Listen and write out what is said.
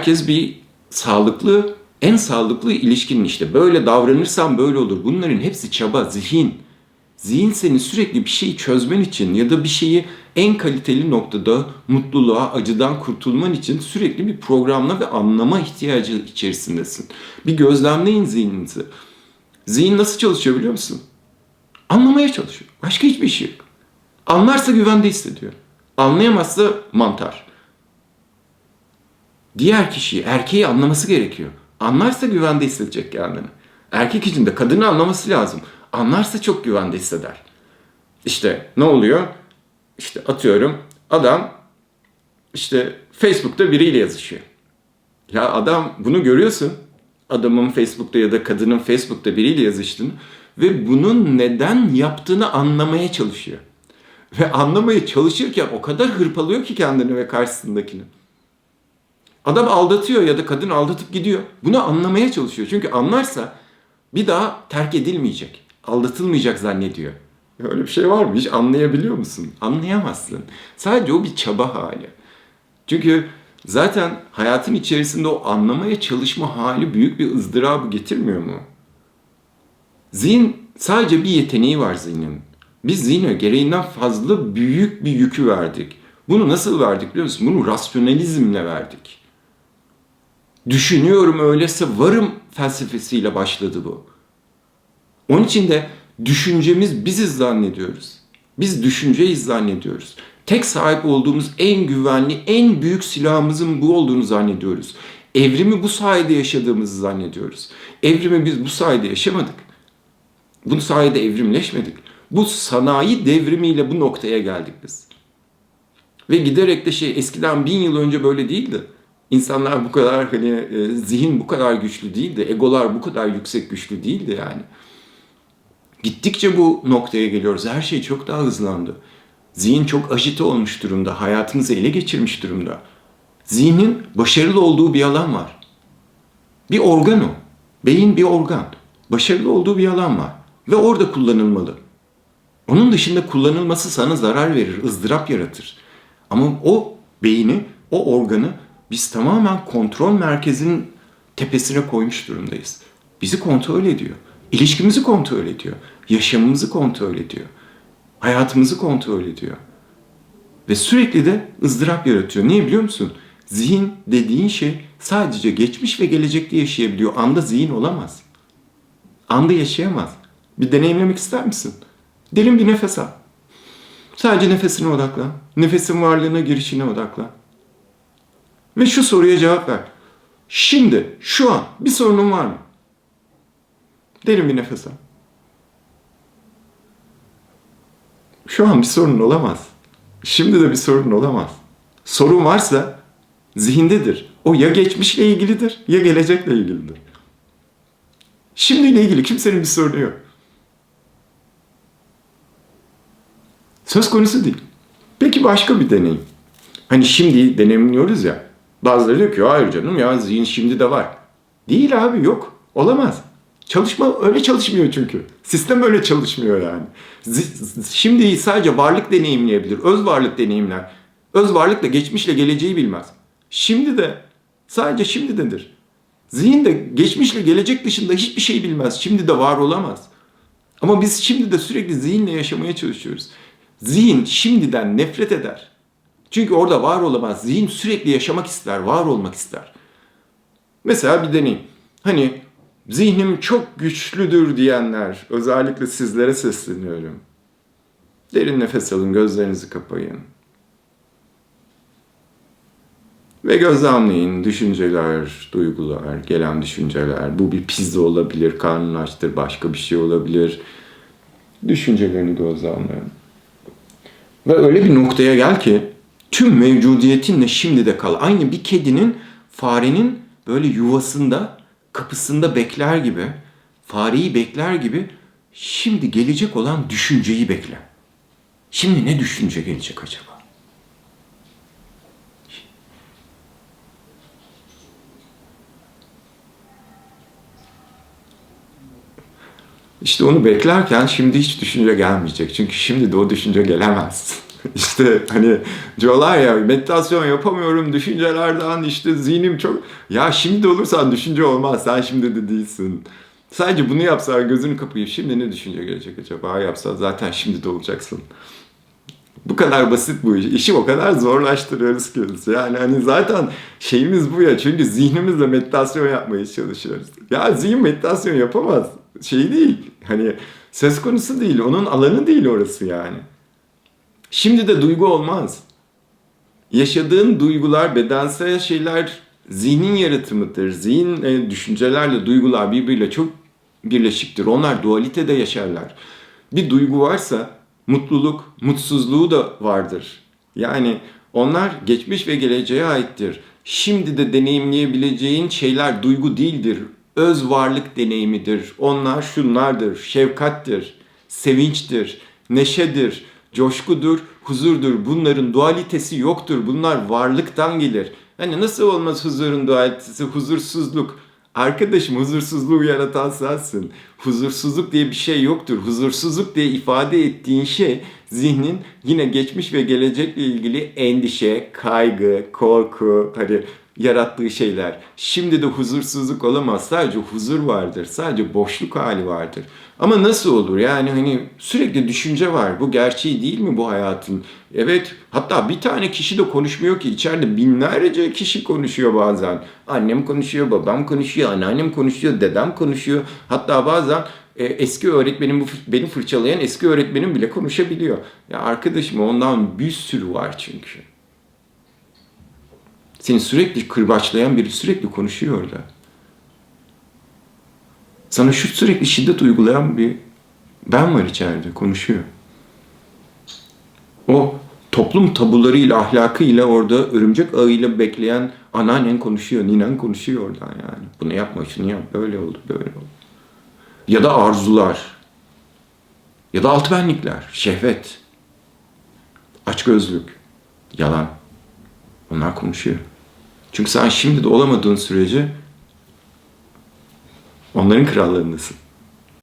herkes bir sağlıklı, en sağlıklı ilişkinin işte böyle davranırsan böyle olur. Bunların hepsi çaba, zihin. Zihin seni sürekli bir şeyi çözmen için ya da bir şeyi en kaliteli noktada mutluluğa, acıdan kurtulman için sürekli bir programla ve anlama ihtiyacı içerisindesin. Bir gözlemleyin zihninizi. Zihin nasıl çalışıyor biliyor musun? Anlamaya çalışıyor. Başka hiçbir şey yok. Anlarsa güvende hissediyor. Anlayamazsa mantar. Diğer kişiyi, erkeği anlaması gerekiyor. Anlarsa güvende hissedecek kendini. Erkek için de kadını anlaması lazım. Anlarsa çok güvende hisseder. İşte ne oluyor? İşte atıyorum adam işte Facebook'ta biriyle yazışıyor. Ya adam bunu görüyorsun. Adamın Facebook'ta ya da kadının Facebook'ta biriyle yazıştığını ve bunun neden yaptığını anlamaya çalışıyor. Ve anlamaya çalışırken o kadar hırpalıyor ki kendini ve karşısındakini. Adam aldatıyor ya da kadın aldatıp gidiyor. Bunu anlamaya çalışıyor. Çünkü anlarsa bir daha terk edilmeyecek. Aldatılmayacak zannediyor. Öyle bir şey var mı? Hiç anlayabiliyor musun? Anlayamazsın. Sadece o bir çaba hali. Çünkü zaten hayatın içerisinde o anlamaya çalışma hali büyük bir ızdırabı getirmiyor mu? Zihin sadece bir yeteneği var zihnin. Biz zihne gereğinden fazla büyük bir yükü verdik. Bunu nasıl verdik biliyor musun? Bunu rasyonalizmle verdik. Düşünüyorum öyleyse varım felsefesiyle başladı bu. Onun için de düşüncemiz biziz zannediyoruz. Biz düşünceyiz zannediyoruz. Tek sahip olduğumuz en güvenli, en büyük silahımızın bu olduğunu zannediyoruz. Evrimi bu sayede yaşadığımızı zannediyoruz. Evrimi biz bu sayede yaşamadık. Bu sayede evrimleşmedik. Bu sanayi devrimiyle bu noktaya geldik biz. Ve giderek de şey eskiden bin yıl önce böyle değildi. İnsanlar bu kadar hani e, zihin bu kadar güçlü değildi. Egolar bu kadar yüksek güçlü değildi yani. Gittikçe bu noktaya geliyoruz. Her şey çok daha hızlandı. Zihin çok ajite olmuş durumda. Hayatımızı ele geçirmiş durumda. Zihnin başarılı olduğu bir alan var. Bir organ o. Beyin bir organ. Başarılı olduğu bir alan var. Ve orada kullanılmalı. Onun dışında kullanılması sana zarar verir, ızdırap yaratır. Ama o beyni, o organı biz tamamen kontrol merkezinin tepesine koymuş durumdayız. Bizi kontrol ediyor. İlişkimizi kontrol ediyor. Yaşamımızı kontrol ediyor. Hayatımızı kontrol ediyor. Ve sürekli de ızdırap yaratıyor. Niye biliyor musun? Zihin dediğin şey sadece geçmiş ve gelecekte yaşayabiliyor. Anda zihin olamaz. Anda yaşayamaz. Bir deneyimlemek ister misin? Derin bir nefes al. Sadece nefesine odaklan. Nefesin varlığına, girişine odaklan. Ve şu soruya cevap ver. Şimdi, şu an bir sorunun var mı? Derin bir nefes al. Şu an bir sorun olamaz. Şimdi de bir sorun olamaz. Sorun varsa zihindedir. O ya geçmişle ilgilidir ya gelecekle ilgilidir. Şimdiyle ilgili kimsenin bir sorunu yok. Söz konusu değil. Peki başka bir deneyim. Hani şimdi deneyimliyoruz ya. Bazıları diyor ki hayır canım ya zihin şimdi de var. Değil abi yok. Olamaz. Çalışma öyle çalışmıyor çünkü. Sistem öyle çalışmıyor yani. Şimdi sadece varlık deneyimleyebilir. Öz varlık deneyimler. Öz varlık da geçmişle geleceği bilmez. Şimdi de sadece şimdidendir. Zihin de geçmişle gelecek dışında hiçbir şey bilmez. Şimdi de var olamaz. Ama biz şimdi de sürekli zihinle yaşamaya çalışıyoruz. Zihin şimdiden nefret eder. Çünkü orada var olamaz. Zihin sürekli yaşamak ister, var olmak ister. Mesela bir deneyim. Hani zihnim çok güçlüdür diyenler, özellikle sizlere sesleniyorum. Derin nefes alın, gözlerinizi kapayın. Ve gözlemleyin düşünceler, duygular, gelen düşünceler. Bu bir pizza olabilir, karnın açtır, başka bir şey olabilir. Düşüncelerini gözlemleyin. Ve öyle bir noktaya gel ki tüm mevcudiyetinle şimdi de kal. Aynı bir kedinin farenin böyle yuvasında, kapısında bekler gibi, fareyi bekler gibi şimdi gelecek olan düşünceyi bekle. Şimdi ne düşünce gelecek acaba? İşte onu beklerken şimdi hiç düşünce gelmeyecek. Çünkü şimdi de o düşünce gelemez. İşte hani diyorlar ya meditasyon yapamıyorum düşüncelerden işte zihnim çok... Ya şimdi olursan düşünce olmaz sen şimdi de değilsin. Sadece bunu yapsan gözünü kapayıp şimdi ne düşünce gelecek acaba yapsan zaten şimdi de olacaksın. Bu kadar basit bu iş. İşi o kadar zorlaştırıyoruz ki. Yani hani zaten şeyimiz bu ya. Çünkü zihnimizle meditasyon yapmaya çalışıyoruz. Ya zihin meditasyon yapamaz. Şey değil. Hani söz konusu değil. Onun alanı değil orası yani. Şimdi de duygu olmaz. Yaşadığın duygular, bedensel şeyler zihnin yaratımıdır. Zihin e, düşüncelerle duygular birbiriyle çok birleşiktir. Onlar dualitede yaşarlar. Bir duygu varsa mutluluk, mutsuzluğu da vardır. Yani onlar geçmiş ve geleceğe aittir. Şimdi de deneyimleyebileceğin şeyler duygu değildir. Öz varlık deneyimidir. Onlar şunlardır. Şefkattir, sevinçtir, neşedir, coşkudur, huzurdur. Bunların dualitesi yoktur. Bunlar varlıktan gelir. Hani nasıl olmaz huzurun dualitesi, huzursuzluk? Arkadaşım huzursuzluğu yaratan sensin. Huzursuzluk diye bir şey yoktur. Huzursuzluk diye ifade ettiğin şey zihnin yine geçmiş ve gelecekle ilgili endişe, kaygı, korku, hani yarattığı şeyler. Şimdi de huzursuzluk olamaz. Sadece huzur vardır. Sadece boşluk hali vardır. Ama nasıl olur? Yani hani sürekli düşünce var. Bu gerçeği değil mi bu hayatın? Evet. Hatta bir tane kişi de konuşmuyor ki. içeride binlerce kişi konuşuyor bazen. Annem konuşuyor, babam konuşuyor, anneannem konuşuyor, dedem konuşuyor. Hatta bazen e, eski öğretmenim, beni fırçalayan eski öğretmenim bile konuşabiliyor. Ya arkadaşım ondan bir sürü var çünkü. Seni sürekli kırbaçlayan biri sürekli konuşuyor orada. Sana şu sürekli şiddet uygulayan bir ben var içeride konuşuyor. O toplum tabularıyla, ahlakıyla orada örümcek ağıyla bekleyen anneannen konuşuyor, ninen konuşuyor oradan yani. Bunu yapma, şunu yap, böyle oldu, böyle oldu. Ya da arzular. Ya da alt benlikler, şehvet. Açgözlük, yalan. Onlar konuşuyor. Çünkü sen şimdi de olamadığın sürece onların krallığındasın.